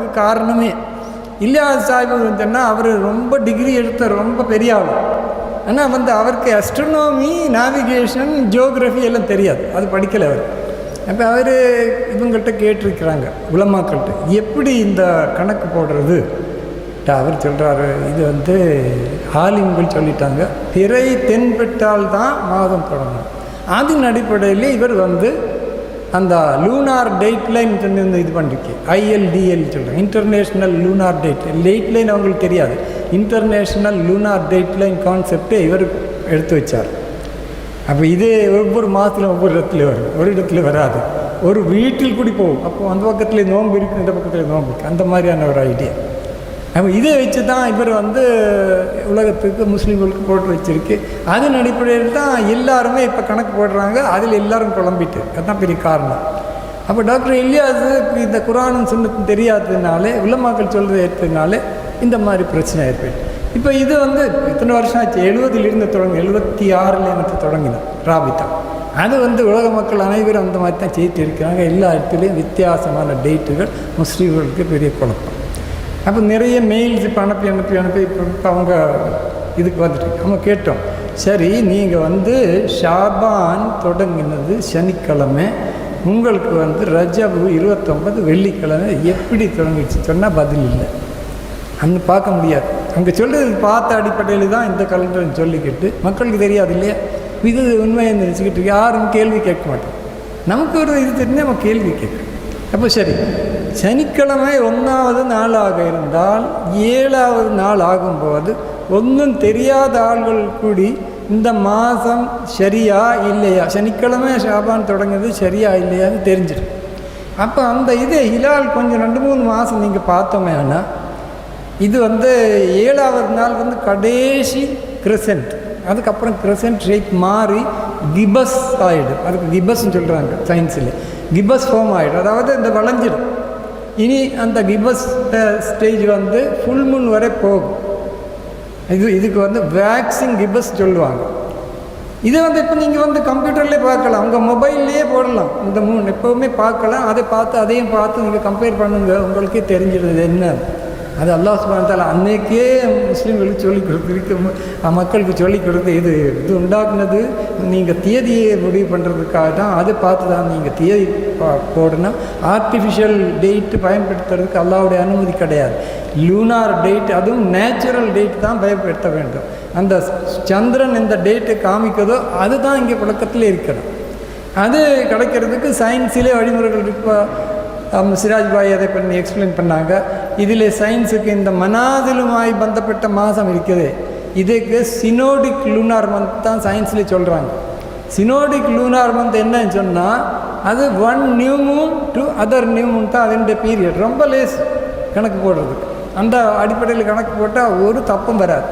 சாஹிபுக்கு காரணமே இல்லையாஸ் சாஹிப் சொன்னால் அவர் ரொம்ப டிகிரி எடுத்த ரொம்ப பெரிய ஆள். ஆனால் வந்து அவருக்கு அஸ்ட்ரனோமி நாவிகேஷன் ஜியோகிரஃபி எல்லாம் தெரியாது. அது படிக்கலை அவர். அப்போ அவர் இவங்கள்ட்ட கேட்டிருக்கிறாங்க உலமாக்கள்கிட்ட எப்படி இந்த கணக்கு போடுறது? அவர் சொல்கிறாரு இது வந்து ஆலிம்கள் சொல்லிட்டாங்க. பிறை தென்பட்டால் தான் மாதம் தொடங்கும். அதன் அடிப்படையில் இவர் வந்து அந்த லூனார் டேட் லைன் சொல்லி இந்த இது பண்ணிருக்கு. ஐஎல்டிஎல் சொல்கிறாங்க international lunar date date line அவங்களுக்கு தெரியாது. இன்டர்நேஷ்னல் லூனார் டேட் லைன் கான்செப்டை இவர் எடுத்து வச்சார். அப்போ இது ஒவ்வொரு மாதத்துலையும் ஒவ்வொரு இடத்துல வரும். ஒரு இடத்துல வராது. ஒரு வீட்டில் கூடி போகும் அப்போ அந்த பக்கத்தில் நோன்பு இருக்குது இந்த பக்கத்தில் நோன்பு இருக்கு. அந்த மாதிரியான ஒரு ஐடியா அப்போ இதை வச்சு தான் இவர் வந்து உலகத்துக்கு முஸ்லீம்களுக்கு போட்டு வச்சுருக்கு. அதன் அடிப்படையில் தான் எல்லாருமே இப்போ கணக்கு போடுறாங்க. அதில் எல்லாரும் குழம்பிட்டு அதுதான் பெரிய காரணம். அப்போ டாக்டர் இல்லியாஸுக்கு இந்த குரானும் சுண்ணத்தும் தெரியாததுனாலே உலமாக்கள் சொல்கிறது ஏற்றதுனாலே இந்த மாதிரி பிரச்சனை ஏற்பட்டு இப்போ இது வந்து இத்தனை வருஷம் ஆச்சு? எழுபதிலிருந்து தொடங்கி எழுபத்தி ஆறில் எனக்கு தொடங்கினேன் ராபிதா. அது வந்து உலக மக்கள் அனைவரும் அந்த மாதிரி தான் செய்துட்டு இருக்கிறாங்க எல்லா இடத்துலையும் வித்தியாசமான டேட்டுகள் முஸ்லீம்களுக்கு பெரிய குழப்பம். அப்போ நிறைய மெயில்ஸ் இப்போ அனுப்பி அனுப்பி அனுப்பி இப்போ இப்போ அவங்க இதுக்கு வந்துட்டு அவங்க கேட்டோம். சரி நீங்கள் வந்து ஷாபான் தொடங்கினது சனிக்கிழமை. உங்களுக்கு வந்து ரஜபு இருபத்தொம்பது வெள்ளிக்கிழமை எப்படி தொடங்கிடுச்சு சொன்னால் பதில் இல்லை. அங்கே பார்க்க முடியாது. அங்கே சொல்கிறது பார்த்த அடிப்படையில் தான் இந்த கலண்டர் சொல்லிக்கிட்டு மக்களுக்கு தெரியாது இல்லையா? இது உண்மையை நினச்சிக்கிட்டு யாரும் கேள்வி கேட்க மாட்டோம். நமக்கு ஒரு இது தெரிஞ்சு நம்ம கேள்வி கேட்கணும் அப்போ சரி சனிக்கிழமை ஒன்றாவது நாளாக இருந்தால் ஏழாவது நாள் ஆகும்போது ஒன்றும் தெரியாத ஆள்கள் கூடி இந்த மாதம் சரியா இல்லையா? சனிக்கிழமை ஷாபான் தொடங்குது சரியா இல்லையான்னு தெரிஞ்சிடும். அப்போ அந்த இது ஹிலால் கொஞ்சம் ரெண்டு மூணு மாதம் நீங்கள் பார்த்தோமே ஆனால் இது வந்து ஏழாவது நாள் வந்து கடைசி கிரசன்ட். அதுக்கப்புறம் கிரசன்ட் ஷேப் மாறி கிபஸ் ஆகிடும் அதுக்கு கிபஸ்ன்னு சொல்கிறாங்க சயின்ஸில். கிபஸ் ஃபார்ம் ஆகிடும் அதாவது இந்த வளைஞ்சிடும். இனி அந்த கிபஸ் ஸ்டேஜ் வந்து ஃபுல் மூன் வரை போகும். இது இதுக்கு வந்து வேக்சின் கிபஸ் சொல்லுவாங்க. இதை வந்து இப்போ நீங்கள் வந்து கம்ப்யூட்டர்லேயே பார்க்கலாம். உங்கள் மொபைல்லையே போடலாம். இந்த மூணு எப்போவுமே பார்க்கலாம். அதை பார்த்து அதையும் பார்த்து நீங்கள் கம்பேர் பண்ணுங்க. உங்களுக்கே தெரிஞ்சிடுது என்ன? அது அல்லாஹ் சுபானத்தால் அன்னைக்கே முஸ்லீம்களுக்கு சொல்லி கொடுத்துருக்கு மக்களுக்கு சொல்லி கொடுத்து இது இது உண்டாக்குனது நீங்கள் தேதியை முடிவு பண்ணுறதுக்காக தான் அதை பார்த்து தான் நீங்கள் தேதி பா- போடணும். ஆர்டிஃபிஷியல் டேட்டு பயன்படுத்துறதுக்கு அல்லாவுடைய அனுமதி கிடையாது. லூனார் டேட் அதுவும் நேச்சுரல் டேட் தான் பயன்படுத்த வேண்டும். அந்த சந்திரன் எந்த டேட்டு காமிக்கதோ அதுதான் இங்கே புழக்கத்தில் இருக்கணும் அது கிடைக்கிறதுக்கு சயின்ஸிலே வழிமுறைகள் இப்போ சிராஜ்பாய் சிராஜ் பாய் அதை பண்ணி எக்ஸ்பிளைன் பண்ணாங்க. இதில் சயின்ஸுக்கு இந்த மனாதிலுமாய் பந்தப்பட்ட மாதம் இருக்குது. இதுக்கு சினோடிக் லூனார் மந்த் தான் சயின்ஸில் சொல்கிறாங்க சினோடிக் லூனார் மந்த் என்னன்னு சொன்னால் அது one new moon to other new moon தான் அதனுடைய பீரியட் ரொம்ப லேஸ் கணக்கு போடுறதுக்கு. அந்த அடிப்படையில் கணக்கு போட்டால் ஒரு தப்பும் வராது.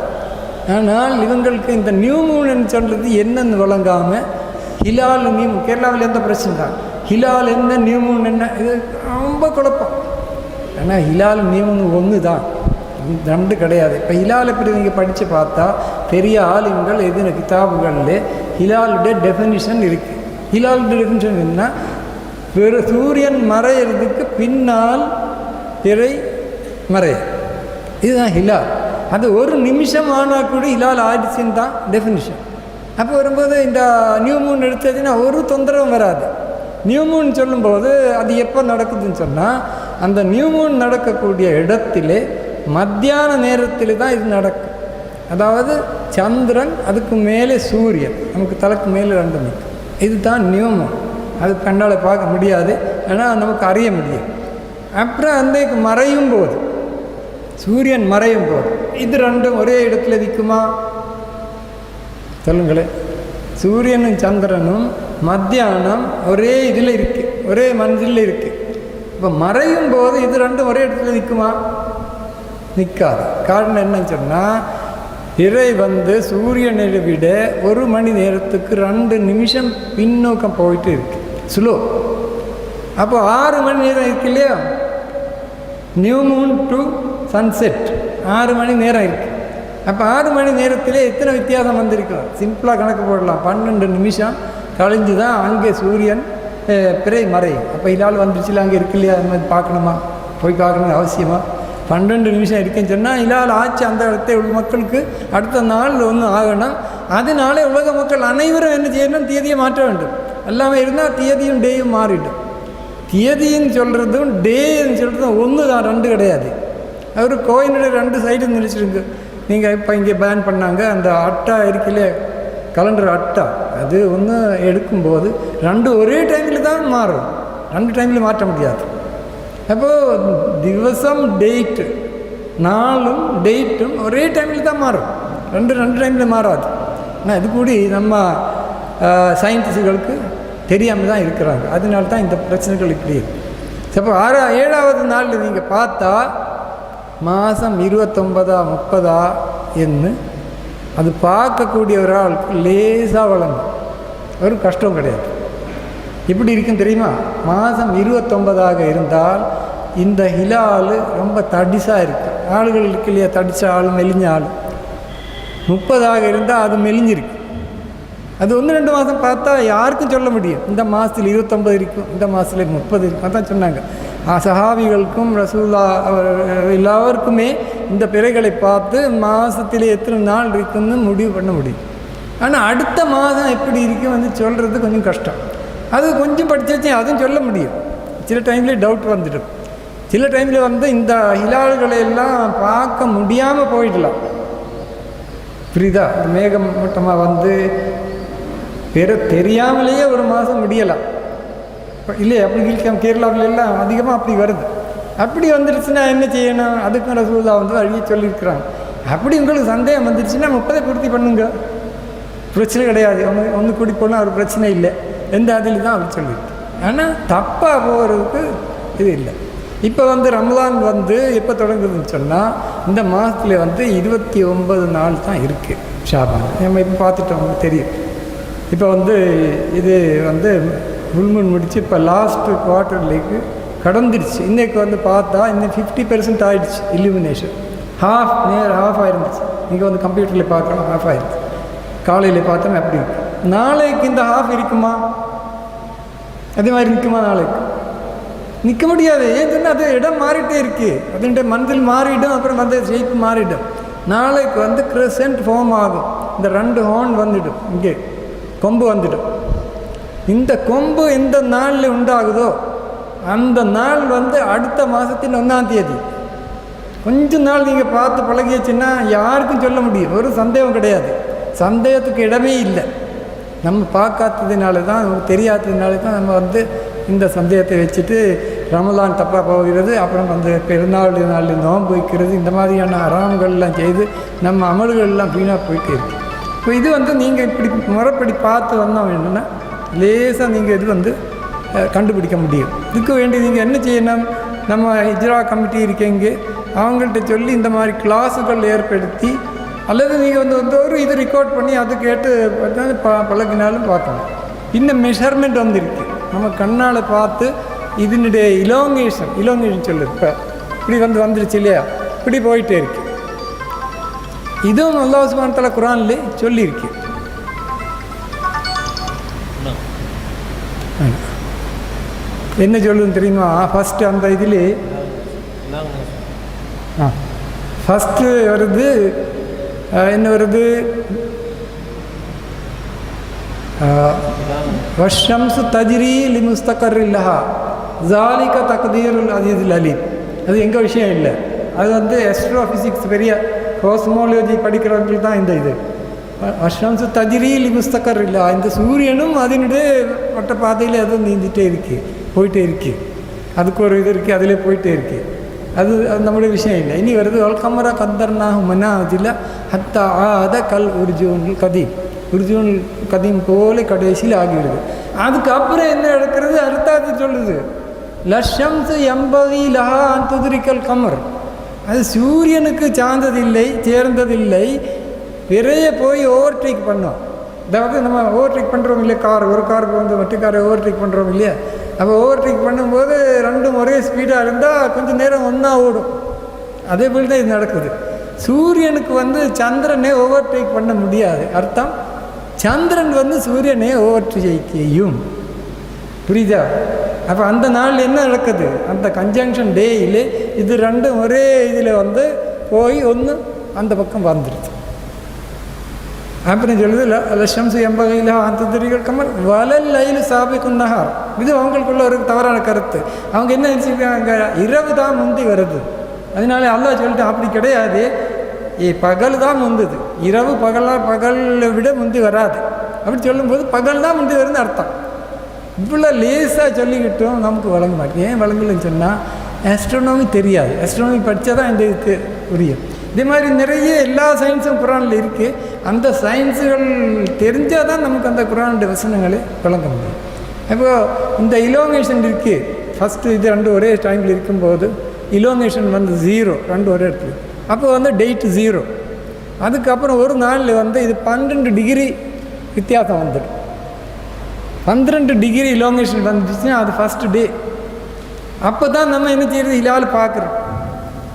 ஆனால் இவங்களுக்கு இந்த நியூ மூன் சொல்கிறது என்னன்னு வழங்காமல் ஹிலால் நியூ கேரளாவில் எந்த பிரச்சனை தான் ஹிலால் என்ன நியூ மூன் என்ன இது ரொம்ப குழப்பம். ஆனால் ஹிலால் நியூ ஒன்று தான். ரெண்டு கிடையாது. இப்போ ஹிலால் எப்படி நீங்கள் படித்து பார்த்தா பெரிய ஆலிம்கள் எதின கிதாபுகளில் ஹிலாலுடைய டெஃபினிஷன் இருக்குது ஹிலாலுடைய டெஃபினிஷன் என்ன வெறும் சூரியன் மறையிறதுக்கு பின்னால் பிறை மறைய இதுதான் ஹிலால். அது ஒரு நிமிஷம் ஆனால் கூட ஹிலால் ஆயிடுச்சுன்னு தான் டெஃபினிஷன் அப்போ வரும்போது இந்த நியூ மூன் எடுத்ததுன்னா ஒரு தொந்தரவும் வராது. நியூ மூன் சொல்லும்போது அது எப்போ நடக்குதுன்னு சொன்னால் அந்த நியூ மூன் நடக்கக்கூடிய இடத்திலே மத்தியான நேரத்தில் தான் இது நடக்கும். அதாவது சந்திரன் அதுக்கு மேலே சூரியன் நமக்கு தலைக்கு மேலே ரெண்டு நிற்கும் இதுதான் நியூ மூன் அது கண்ணால் பார்க்க முடியாது ஆனால் நமக்கு அறிய முடியும். அப்புறம் அந்த மறையும் போது சூரியன் மறையும் போது. இது ரெண்டும் ஒரே இடத்துல நிற்குமா? சொல்லுங்களேன் சூரியனும் சந்திரனும் மத்தியானம் ஒரே இதில் இருக்குது ஒரே மனதில் இருக்குது இப்போ மறையும் போது இது ரெண்டும் ஒரே இடத்துல நிற்குமா நிற்காது காரணம் என்னன்னு சொன்னால் இறை வந்து சூரியனை விட ஒரு மணி நேரத்துக்கு ரெண்டு நிமிஷம் பின்னோக்கம் போயிட்டு இருக்கு. ஸ்லோ அப்போ ஆறு மணி நேரம் இருக்கு இல்லையா? நியூ மூன் டு சன்செட் ஆறு மணி நேரம் இருக்குது அப்போ ஆறு மணி நேரத்திலே எத்தனை வித்தியாசம் வந்திருக்கும் சிம்பிளாக கணக்கு போடலாம். பன்னெண்டு நிமிஷம் கழிஞ்சு தான் அங்கே சூரியன் பிறை மறை. அப்போ இதால் வந்துருச்சுல அங்கே இருக்கு இல்லையா? அது மாதிரி பார்க்கணுமா? போய் பார்க்கணும் அவசியமாக பன்னெண்டு நிமிஷம் இருக்குன்னு சொன்னால் இல்லால் ஆச்சு அந்த இடத்தை உள்ள மக்களுக்கு அடுத்த நாள் ஒன்று ஆகணும். அதனால உலக மக்கள் அனைவரும் என்ன செய்யணும்? தேதியை மாற்ற வேண்டும். எல்லாமே இருந்தால் தேதியும் டேயும் மாறிடும். தேதின்னு சொல்கிறதும் டேன்னு சொல்கிறதும் ஒன்று தான் ரெண்டு கிடையாது. அவர் கோயிலுடைய ரெண்டு சைடும் நினச்சிருக்கு நீங்கள் இப்போ இங்கே பேன் பண்ணாங்க அந்த அட்டா இருக்குல்ல கலண்டர் அட்டா. அது ஒன்று எடுக்கும்போது ரெண்டு ஒரே டைம் தான் மாறும். ரெண்டு டைமில் மாற்ற முடியாது. அப்போது திவசம் டேட்டு நாளும் டேட்டும் ஒரே டைமில் தான் மாறும். ரெண்டு ரெண்டு டைமில் மாறாது. ஆனால் இது கூடி நம்ம சயின்டிஸ்டுகளுக்கு தெரியாமல் தான் இருக்கிறாங்க. அதனால தான் இந்த பிரச்சனைகள் இப்படி இருக்கு. அப்போ ஆறா ஏழாவது நாளில் நீங்கள் பார்த்தா மாதம் இருபத்தொன்பதா முப்பதா என்று அது பார்க்கக்கூடிய ஒரு ஆளுக்கு லேசாக வழங்கும் ஒரு கஷ்டம் கிடையாது. எப்படி இருக்கும் தெரியுமா? மாதம் இருபத்தொன்பதாக இருந்தால் இந்த ஹிலால் ரொம்ப தடிசாக இருக்கு. ஆளுகள் இருக்கு இல்லையா? தடிச்ச ஆள் மெலிஞ்ச ஆள் முப்பதாக இருந்தால் அது மெலிஞ்சிருக்கு. அது ஒன்று ரெண்டு மாதம் பார்த்தா யாருக்கும் சொல்ல முடியும் இந்த மாதத்தில் இருபத்தொம்பது இருக்கும் இந்த மாதத்தில் முப்பது இருக்கும். அதான் சொன்னாங்க. ஆ, சஹாபிகளுக்கும் ரசூல்லா எல்லாருக்குமே இந்த பிறைகளை பார்த்து மாதத்தில் எத்தனை நாள் இருக்குன்னு முடிவு பண்ண முடியும். ஆனால் அடுத்த மாதம் எப்படி இருக்கும் வந்து சொல்கிறது கொஞ்சம் கஷ்டம். அது கொஞ்சம் படிச்சாச்சு அதுவும் சொல்ல முடியும். சில டைமில் டவுட் வந்துடும். சில டைமில் வந்து இந்த ஹிலால்களை எல்லாம் பார்க்க முடியாமல் போயிடலாம். புரியுதா? மேகம் மூட்டமாக வந்து பெரு தெரியாமலேயே ஒரு மாதம் முடியலாம். இல்லையே அப்படி இருக்காம கேரளாவில் எல்லாம் அதிகமாக அப்படி வருது. அப்படி வந்துடுச்சுன்னா என்ன செய்யணும்? அதுக்கும் ரசூலா வந்து வழியை சொல்லியிருக்கிறாங்க. அப்படி உங்களுக்கு சந்தேகம் வந்துடுச்சுன்னா முப்பதை பூர்த்தி பண்ணுங்க. பிரச்சனை கிடையாது. ஒன்று ஒன்று கூடி போனால் ஒரு பிரச்சனை இல்லை. எந்த அதில் தான் அவர் சொல்லியிருக்கு ஆனால் தப்பாக போகிறதுக்கு இது இல்லை. இப்போ வந்து ரம்லான் வந்து எப்போ தொடங்குதுன்னு சொன்னால் இந்த மாதத்தில் வந்து இருபத்தி ஒன்பது நாள் தான் இருக்குது ஷாபான். நம்ம இப்போ பார்த்துட்டோம் தெரியும். இப்போ வந்து இது வந்து முள்முன் முடித்து இப்போ லாஸ்ட்டு குவார்டர்லேக்கு கடந்துருச்சு. இன்றைக்கு வந்து பார்த்தா இன்னும் ஃபிஃப்டி பெர்சன்ட் ஆகிடுச்சு இலுமினேஷன் ஹாஃப் நேர் ஹாஃப் ஆயிருந்துச்சு. இங்கே வந்து கம்ப்யூட்டரில் பார்க்கலாம் ஹாஃப் ஆயிருச்சு காலையில் பார்த்தோம் அப்படி நாளைக்கு இந்த ஹாஃப் இருக்குமா? அதே மாதிரி நிற்குமா நாளைக்கு? நிற்க முடியாது. ஏன் சொன்னால் அது இடம் மாறிட்டே இருக்கு. அதுன்ற மந்தில் மாறிடும் அப்புறம் வந்து ஷேப் மாறிடும். நாளைக்கு வந்து கிரசன்ட் ஃபார்ம் ஆகும். இந்த ரெண்டு ஹோன் வந்துடும். இங்கே கொம்பு வந்துடும். இந்த கொம்பு எந்த நாளில் உண்டாகுதோ அந்த நாள் வந்து அடுத்த மாதத்தின் ஒன்றாம் தேதி. கொஞ்ச நாள் நீங்கள் பார்த்து பழகியாச்சுன்னா யாருக்கும் சொல்ல முடியும். ஒரு சந்தேகம் கிடையாது. சந்தேகத்துக்கு இடமே இல்லை. நம்ம பார்க்காததுனால தான் நமக்கு தெரியாததுனால தான் நம்ம வந்து இந்த சந்தேகத்தை வச்சுட்டு ரமலான் தப்பாக போகிறது அப்புறம் வந்து பெருநாள் நாள் நோன்பு வைக்கிறது இந்த மாதிரியான அறாம்கள்லாம் செய்து நம்ம அமல்கள்லாம் வீணாக போயிட்டு இருக்கு. இப்போ இது வந்து நீங்கள் இப்படி முறைப்படி பார்த்து வந்தோம் என்னென்னா லேசாக நீங்கள் இது வந்து கண்டுபிடிக்க முடியும். இதுக்கு வேண்டி நீங்கள் என்ன செய்யணும்? நம்ம இஜ்ரா கமிட்டி இருக்கீங்க அவங்கள்ட்ட சொல்லி இந்த மாதிரி கிளாஸுகள் ஏற்படுத்தி அல்லது நீங்கள் வந்து வந்து ஒரு இது ரெக்கார்ட் பண்ணி அது கேட்டு பார்த்தா ப பழகினாலும் பார்க்கலாம். இன்னும் மெஷர்மெண்ட் வந்துருக்கு. நம்ம கண்ணால் பார்த்து இதனுடைய இலோங்கேஷன் இலோங்கேஷன் சொல்லு இப்போ. இப்படி வந்து வந்துருச்சு இல்லையா? இப்படி போயிட்டே இருக்கு. இதுவும் அல்லாஹ் சுபானத்தில் குரான்லே சொல்லியிருக்கு. என்ன சொல்லுன்னு தெரியுமா? ஃபஸ்ட்டு அந்த இதிலே ஆ. ஃபஸ்ட்டு வருது என்ன வருது? வஷம்சு தஜ்ரி லி முஸ்தகர் இல்லஹா ஜாலிக தக்தீருல் அஜீதுல் அலீம். அது எங்கள் விஷயம் இல்லை. அது வந்து எஸ்ட்ரோ ஃபிசிக்ஸ் பெரிய கோஸ்மாலஜி படிக்கிறவங்களுக்கு தான் இந்த இது. வஷம்சு தஜ்ரி லிமுஸ்தகர் இல்லா இந்த சூரியனும் அதனுடைய வட்ட பாதையில் அது நீந்திட்டே இருக்கு. போயிட்டே இருக்கு. அதுக்கு ஒரு இது இருக்குது அதிலே போயிட்டே இருக்கு. அது அது நம்முடைய விஷயம் இல்லை. இனி வருது ஒல்கமரா கத்தர்னா மன்னாதில் ஹத்தா ஆத கல் உர்ஜூன் கதீம். உர்ஜூன் கதீம் போல கடைசியில் ஆகிவிடுது. அதுக்கப்புறம் என்ன நடக்கிறது அர்த்தாத்து சொல்லுது. லஷம்சு எம்பதி லஹா துதிரிக்கல் கமர். அது சூரியனுக்கு சார்ந்ததில்லை சேர்ந்ததில்லை. விரைய போய் ஓவர்டேக் பண்ணோம். அதாவது நம்ம ஓவர்டேக் பண்ணுறோம் இல்லையா? கார் ஒரு காருக்கு வந்து மற்ற காரை ஓவர்டேக் பண்ணுறோம் இல்லையா? அப்போ ஓவர்டேக் பண்ணும்போது ரெண்டும் ஒரே ஸ்பீடாக இருந்தால் கொஞ்சம் நேரம் ஒன்றா ஓடும். அதே போல் தான் இது நடக்குது. சூரியனுக்கு வந்து சந்திரனை ஓவர்டேக் பண்ண முடியாது. அர்த்தம்? சந்திரன் வந்து சூரியனை ஓவர்டேக் செய்யும். புரியுதா? அப்போ அந்த நாளில் என்ன நடக்குது? அந்த கன்ஜங்ஷன் டேயில் இது ரெண்டும் ஒரே இதில் வந்து போய் ஒன்று அந்த பக்கம் வந்துடுது அப்புறம் சொல்லுது லட்சம்சு எம்பகையில் அந்த திரிகள் கமல் வலல் லைல் சாபிக்கும் நகார் இது அவங்களுக்குள்ள ஒரு தவறான கருத்து. அவங்க என்ன நினச்சிருக்காங்க? இரவு தான் முந்தி வருது. அதனால அல்லா சொல்லிட்டு அப்படி கிடையாது. பகல் தான் முந்துது. இரவு பகலாக பகலை விட முந்தி வராது. அப்படி சொல்லும்போது பகல் தான் முந்தி வருதுன்னு அர்த்தம். இவ்வளோ லேசாக சொல்லிக்கிட்டும் நமக்கு வழங்க மாட்டேன் ஏன் வழங்கலன்னு சொன்னால் ஆஸ்ட்ரோனாமி தெரியாது. ஆஸ்ட்ரோனாமி படித்தா தான் இந்த இதுக்கு புரியும். இதே மாதிரி நிறைய எல்லா சயின்ஸும் குரானில் இருக்குது அந்த சயின்ஸுகள் தெரிஞ்சால் தான் நமக்கு அந்த குரானுடைய வசனங்களை வழங்க முடியும். இப்போ இந்த இலோங்கேஷன் இருக்குது ஃபஸ்ட்டு இது ரெண்டு ஒரே டைமில் இருக்கும்போது இலோங்கேஷன் வந்து ஜீரோ ரெண்டு ஒரே இடத்துல அப்போ வந்து டேட் ஜீரோ அதுக்கப்புறம் ஒரு நாளில் வந்து இது பன்னெண்டு டிகிரி வித்தியாசம் வந்துடும். பன்னிரெண்டு டிகிரி இலோங்கேஷன் வந்துச்சுன்னா அது ஃபஸ்ட்டு டே அப்போ தான் நம்ம என்ன செய்யறது? இலால் பார்க்குறோம்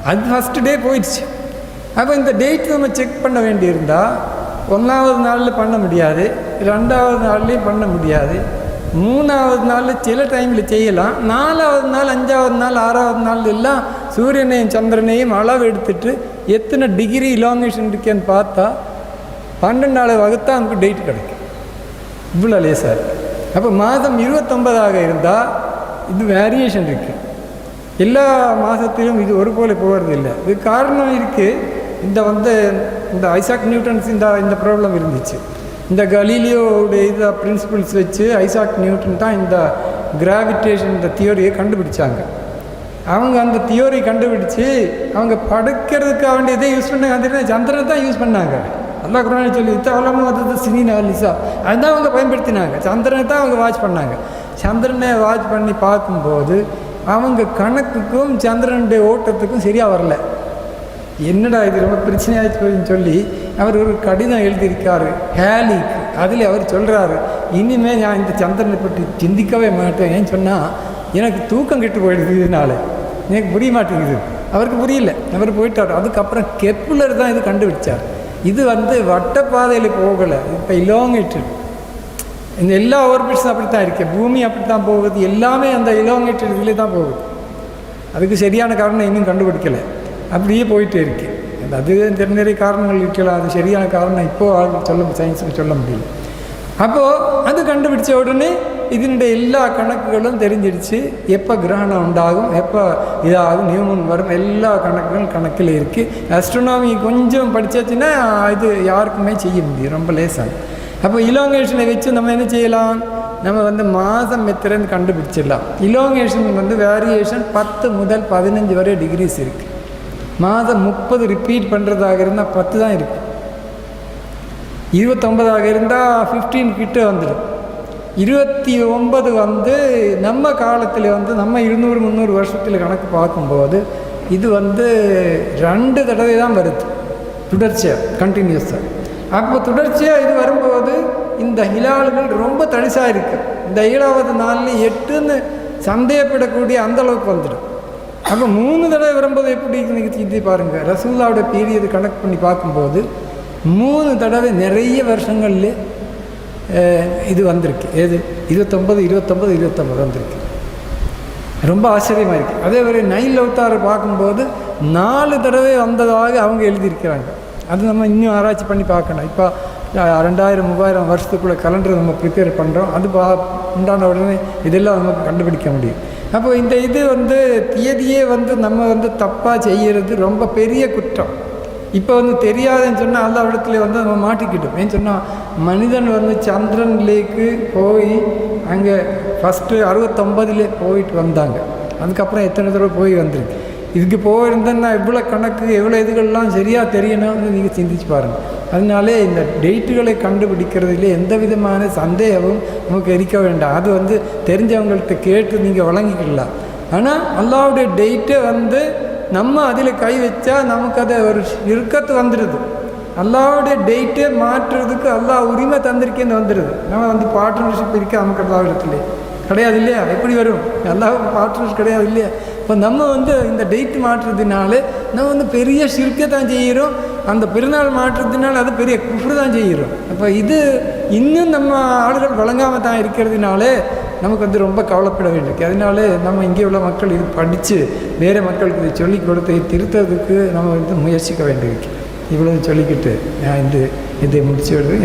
அது ஃபஸ்ட்டு டே போயிடுச்சு. அப்போ இந்த டேட் நம்ம செக் பண்ண வேண்டியிருந்தால் ஒன்றாவது நாளில் பண்ண முடியாது ரெண்டாவது நாள்லேயும் பண்ண முடியாது மூணாவது நாளில் சில டைமில் செய்யலாம் நாலாவது நாள் அஞ்சாவது நாள் ஆறாவது நாள் எல்லாம் சூரியனையும் சந்திரனையும் அளவு எடுத்துட்டு எத்தனை டிகிரி இலாங்கேஷன் இருக்கேன்னு பார்த்தா பன்னெண்டு நாளை வகுத்தா நமக்கு டேட் கிடைக்கும். இவ்வளோ லேசாக இருக்குது அப்போ மாதம் இருபத்தொன்பதாக இருந்தால் இது வேரியேஷன் இருக்குது எல்லா மாதத்திலும் இது ஒரு போல போகிறது இல்லை. இது காரணம் இருக்குது இந்த வந்து இந்த ஐசாக் நியூட்டன்ஸ் இந்த இந்த ப்ராப்ளம் இருந்துச்சு. இந்த கலீலியோடைய இது பிரின்சிபிள்ஸ் வச்சு ஐசாக் நியூட்டன் தான் இந்த கிராவிடேஷன் இந்த தியோரியை கண்டுபிடிச்சாங்க. அவங்க அந்த தியோரி கண்டுபிடிச்சு அவங்க படுக்கிறதுக்காக வேண்டிய இதை யூஸ் பண்ணாங்க அந்த சந்திரனை தான் யூஸ் பண்ணாங்க. அல்லா குரானி சொல்லி இத்தவளமும் வந்தது சினி லிசா. அதுதான் அவங்க பயன்படுத்தினாங்க. சந்திரனை தான் அவங்க வாட்ச் பண்ணாங்க. சந்திரனை வாட்ச் பண்ணி பார்க்கும்போது அவங்க கணக்குக்கும் சந்திரனுடைய ஓட்டத்துக்கும் சரியாக வரல. என்னடா இது ரொம்ப பிரச்சனையாச்சு போயின்னு சொல்லி அவர் ஒரு கடிதம் எழுதியிருக்காரு ஹேலிக்கு. அதில் அவர் சொல்கிறாரு இனிமேல் நான் இந்த சந்திரனை பற்றி சிந்திக்கவே மாட்டேன். ஏன்னு சொன்னால் எனக்கு தூக்கம் கெட்டு போயிடுது இதனால. எனக்கு புரிய மாட்டேங்குது அவருக்கு புரியல. அவர் போயிட்டார். அதுக்கப்புறம் கெப்புலர் தான் இது கண்டுபிடிச்சார். இது வந்து வட்டப்பாதையில் போகலை. இப்போ இலோங்கேட்டட் இந்த எல்லா ஓர்பிட்ஸும் அப்படி தான் இருக்குது பூமி அப்படி தான் போகுது. எல்லாமே அந்த இலோங்கேட்டட் இதில் தான் போகுது. அதுக்கு சரியான காரணம் இன்னும் கண்டுபிடிக்கலை. அப்படியே போயிட்டே இருக்கு. அது நிறைய காரணங்கள் இருக்கலாம். அது சரியான காரணம் இப்போ சொல்ல சயின்ஸுக்கு சொல்ல முடியல. அப்போது அது கண்டுபிடிச்ச உடனே இதனுடைய எல்லா கணக்குகளும் தெரிஞ்சிடுச்சு எப்போ கிரகணம் உண்டாகும் எப்போ இதாகும் நியூமன் வரும் எல்லா கணக்குகளும் கணக்கில் இருக்குது அஸ்ட்ரோனாமி கொஞ்சம் படித்தாச்சுன்னா இது யாருக்குமே செய்ய முடியும் ரொம்ப லேசாக அப்போ இலோங்கேஷனை வச்சு நம்ம என்ன செய்யலாம் நம்ம வந்து மாதம் எத்திரன்னு கண்டுபிடிச்சிடலாம் இலோங்கேஷன் வந்து வேரியேஷன் பத்து முதல் பதினஞ்சு வரை டிகிரிஸ் இருக்குது மாதம் முப்பது ரிப்பீட் பண்ணுறதாக இருந்தால் பத்து தான் இருக்குது இருபத்தொம்பதாக இருந்தால் ஃபிஃப்டீன் கிட்ட வந்துடும் இருபத்தி ஒன்பது வந்து நம்ம காலத்தில் வந்து நம்ம இருநூறு முந்நூறு வருஷத்தில் கணக்கு பார்க்கும்போது இது வந்து ரெண்டு தடவை தான் வருது. தொடர்ச்சியாக கண்டினியூஸாக அப்போ தொடர்ச்சியாக இது வரும்போது இந்த ஹிலால்கள் ரொம்ப தனிசாக இருக்குது இந்த ஏழாவது நாளில் எட்டுன்னு சந்தேகப்படக்கூடிய அந்த அளவுக்கு வந்துடும். அப்போ மூணு தடவை வரும்போது எப்படி நீங்கள் இது பாருங்கள் ரசூல்லாவோட பீரியது கணக்கு பண்ணி பார்க்கும்போது மூணு தடவை நிறைய வருஷங்கள்லேயே இது வந்திருக்கு ஏது இருபத்தொம்பது இருபத்தொம்பது இருபத்தொம்பது வந்திருக்கு ரொம்ப ஆச்சரியமாக இருக்குது அதே மாதிரி நைல் அவுத்தாரை பார்க்கும்போது நாலு தடவை வந்ததாக அவங்க எழுதியிருக்கிறாங்க. அது நம்ம இன்னும் ஆராய்ச்சி பண்ணி பார்க்கணும். இப்போ ரெண்டாயிரம் மூவாயிரம் வருஷத்துக்குள்ள கலண்டர் நம்ம ப்ரிப்பேர் பண்ணுறோம் அது பா உண்டான உடனே இதெல்லாம் நமக்கு கண்டுபிடிக்க முடியும். அப்போ இந்த இது வந்து தியதியே வந்து நம்ம வந்து தப்பாக செய்கிறது ரொம்ப பெரிய குற்றம். இப்போ வந்து தெரியாதுன்னு சொன்னால் அந்த இடத்துல வந்து நம்ம மாட்டிக்கிட்டோம். ஏன்னு சொன்னால் மனிதன் வந்து சந்திரன்லேக்கு போய் அங்கே ஃபஸ்ட்டு அறுபத்தொம்பதுலே போயிட்டு வந்தாங்க. அதுக்கப்புறம் எத்தனை தடவை போய் வந்திருக்கு. இதுக்கு போயிருந்தேன்னா எவ்வளோ கணக்கு எவ்வளோ இதுகள்லாம் சரியாக தெரியணும்னு நீங்கள் சிந்திச்சு பாருங்கள் அதனாலே இந்த டேட்டுகளை கண்டுபிடிக்கிறதுல எந்த விதமான சந்தேகமும் நமக்கு இருக்க வேண்டாம். அது வந்து தெரிஞ்சவங்கள்ட்ட கேட்டு நீங்கள் வழங்கிக்கலாம். ஆனால் அல்லாவுடைய டேட்டை வந்து நம்ம அதில் கை வச்சா நமக்கு அதை ஒரு இறுக்கத்து வந்துடுது அல்லாவுடைய டேட்டே மாற்றுறதுக்கு எல்லா உரிமை தந்திருக்கேன்னு வந்துடுது நம்ம வந்து பார்ட்னர்ஷிப் இருக்கா நமக்கு அல்லா இடத்துல கிடையாது இல்லையா? எப்படி வரும்? அல்லாவுக்கு பார்ட்னர்ஷிப் கிடையாது இல்லையா? இப்போ நம்ம வந்து இந்த டேட் மாற்றுறதுனால நம்ம வந்து பெரிய சிற்கை தான் செய்கிறோம். அந்த பெருநாள் மாற்றுறதுனால அது பெரிய குஃப்ரு தான் செய்கிறோம். அப்போ இது இன்னும் நம்ம ஆளுகள் வழங்காமல் தான் இருக்கிறதுனால நமக்கு வந்து ரொம்ப கவலைப்பட வேண்டியிருக்கு. அதனால நம்ம இங்கே உள்ள மக்கள் இது படித்து வேறு மக்களுக்கு இதை சொல்லிக் கொடுத்து திருத்ததுக்கு நம்ம வந்து முயற்சிக்க வேண்டியிருக்கு. இவ்வளவு சொல்லிக்கிட்டு நான் இந்த இதை முடிச்சு விடுறேன்